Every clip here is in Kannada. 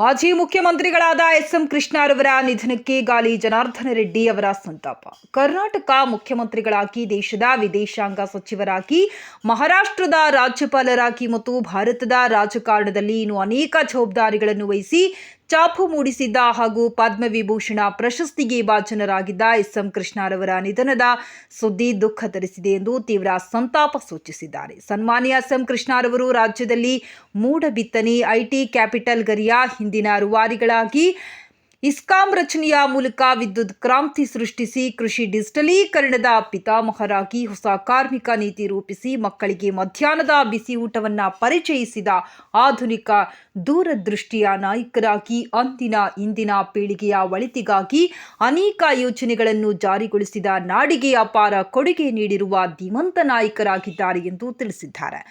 ಮಾಜಿ ಮುಖ್ಯಮಂತ್ರಿಗಳಾದ ಎಸ್ ಎಂ ಕೃಷ್ಣರವರ ನಿಧನಕ್ಕೆ ಗಾಲಿ ಜನಾರ್ದನ ರೆಡ್ಡಿ ಅವರ ಸಂತಾಪ. ಕರ್ನಾಟಕ ಮುಖ್ಯಮಂತ್ರಿಗಳಾಗಿ, ದೇಶದ ವಿದೇಶಾಂಗ ಸಚಿವರಾಗಿ, ಮಹಾರಾಷ್ಟ್ರದ ರಾಜ್ಯಪಾಲರಾಗಿ ಮತ್ತು ಭಾರತದ ರಾಜಕಾರಣದಲ್ಲಿ ಇನ್ನು ಅನೇಕ ಜವಾಬ್ದಾರಿಗಳನ್ನು ವಹಿಸಿ ಚಾಪು ಮೂಡಿಸಿದ್ದ ಹಾಗೂ ಪದ್ಮವಿಭೂಷಣ ಪ್ರಶಸ್ತಿಗೆ ಭಾಜನರಾಗಿದ್ದ ಎಸ್ ಎಂ ಕೃಷ್ಣರವರ ನಿಧನದ ಸುದ್ದಿ ದುಃಖ ತರಿಸಿದೆ ಎಂದು ತೀವ್ರ ಸಂತಾಪ ಸೂಚಿಸಿದ್ದಾರೆ. ಸನ್ಮಾನ್ಯ ಎಸ್ ಎಂ ಕೃಷ್ಣರವರು ರಾಜ್ಯದಲ್ಲಿ ಮೂಡಬಿತ್ತನೆ, ಐಟಿ ಕ್ಯಾಪಿಟಲ್ ಗರಿಯ, ಹಿಂದಿನ ರೂವಾರಿಗಳಾಗಿ ಇಸ್ಕಾಂ ರಚನೆಯ ಮೂಲಕ ವಿದ್ಯುತ್ ಕ್ರಾಂತಿ ಸೃಷ್ಟಿಸಿ ಕೃಷಿ ಡಿಜಿಟಲೀಕರಣದ ಪಿತಾಮಹರಾಗಿ ಹೊಸ ಕಾರ್ಮಿಕ ನೀತಿ ರೂಪಿಸಿ ಮಕ್ಕಳಿಗೆ ಮಧ್ಯಾಹ್ನದ ಬಿಸಿ ಊಟವನ್ನು ಪರಿಚಯಿಸಿದ ಆಧುನಿಕ ದೂರದೃಷ್ಟಿಯ ನಾಯಕರಾಗಿ ಅಂದಿನ ಇಂದಿನ ಪೀಳಿಗೆಯ ಒಳಿತಿಗಾಗಿ ಅನೇಕ ಯೋಜನೆಗಳನ್ನು ಜಾರಿಗೊಳಿಸಿದ ನಾಡಿಗೆ ಅಪಾರ ಕೊಡುಗೆ ನೀಡಿರುವ ಧೀಮಂತ ನಾಯಕರಾಗಿದ್ದಾರೆ ಎಂದು ತಿಳಿಸಿದ್ದಾರೆ.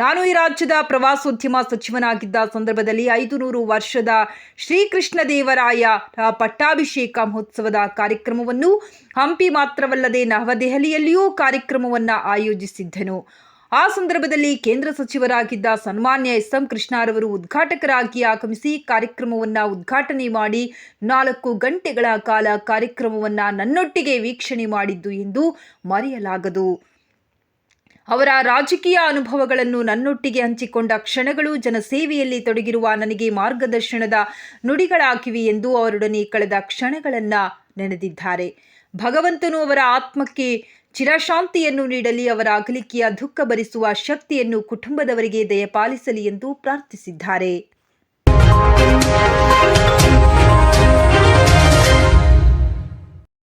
ನಾನು ಈ ರಾಜ್ಯದ ಪ್ರವಾಸೋದ್ಯಮ ಸಚಿವನಾಗಿದ್ದ ಸಂದರ್ಭದಲ್ಲಿ ಐದು ನೂರು ವರ್ಷದ ಶ್ರೀಕೃಷ್ಣ ದೇವರಾಯ ಪಟ್ಟಾಭಿಷೇಕ ಮಹೋತ್ಸವದ ಕಾರ್ಯಕ್ರಮವನ್ನು ಹಂಪಿ ಮಾತ್ರವಲ್ಲದೆ ನವದೆಹಲಿಯಲ್ಲಿಯೂ ಕಾರ್ಯಕ್ರಮವನ್ನು ಆಯೋಜಿಸಿದ್ದನು. ಆ ಸಂದರ್ಭದಲ್ಲಿ ಕೇಂದ್ರ ಸಚಿವರಾಗಿದ್ದ ಸನ್ಮಾನ್ಯ ಎಸ್ ಎಂ ಕೃಷ್ಣಾರವರು ಉದ್ಘಾಟಕರಾಗಿ ಆಗಮಿಸಿ ಕಾರ್ಯಕ್ರಮವನ್ನು ಉದ್ಘಾಟನೆ ಮಾಡಿ ನಾಲ್ಕು ಗಂಟೆಗಳ ಕಾಲ ಕಾರ್ಯಕ್ರಮವನ್ನು ನನ್ನೊಟ್ಟಿಗೆ ವೀಕ್ಷಣೆ ಮಾಡಿದ್ದು ಎಂದು ಮರೆಯಲಾಗದು. ಅವರ ರಾಜಕೀಯ ಅನುಭವಗಳನ್ನು ನನ್ನೊಟ್ಟಿಗೆ ಹಂಚಿಕೊಂಡ ಕ್ಷಣಗಳು ಜನಸೇವೆಯಲ್ಲಿ ತೊಡಗಿರುವ ನನಗೆ ಮಾರ್ಗದರ್ಶನದ ನುಡಿಗಳಾಗಿವೆ ಎಂದು ಅವರೊಡನೆ ಕಳೆದ ಕ್ಷಣಗಳನ್ನು ನೆನೆದಿದ್ದಾರೆ. ಭಗವಂತನು ಅವರ ಆತ್ಮಕ್ಕೆ ಚಿರಶಾಂತಿಯನ್ನು ನೀಡಲಿ, ಅವರ ಅಗಲಿಕೆಯ ದುಃಖ ಭರಿಸುವ ಶಕ್ತಿಯನ್ನು ಕುಟುಂಬದವರಿಗೆ ದಯಪಾಲಿಸಲಿ ಎಂದು ಪ್ರಾರ್ಥಿಸಿದ್ದಾರೆ.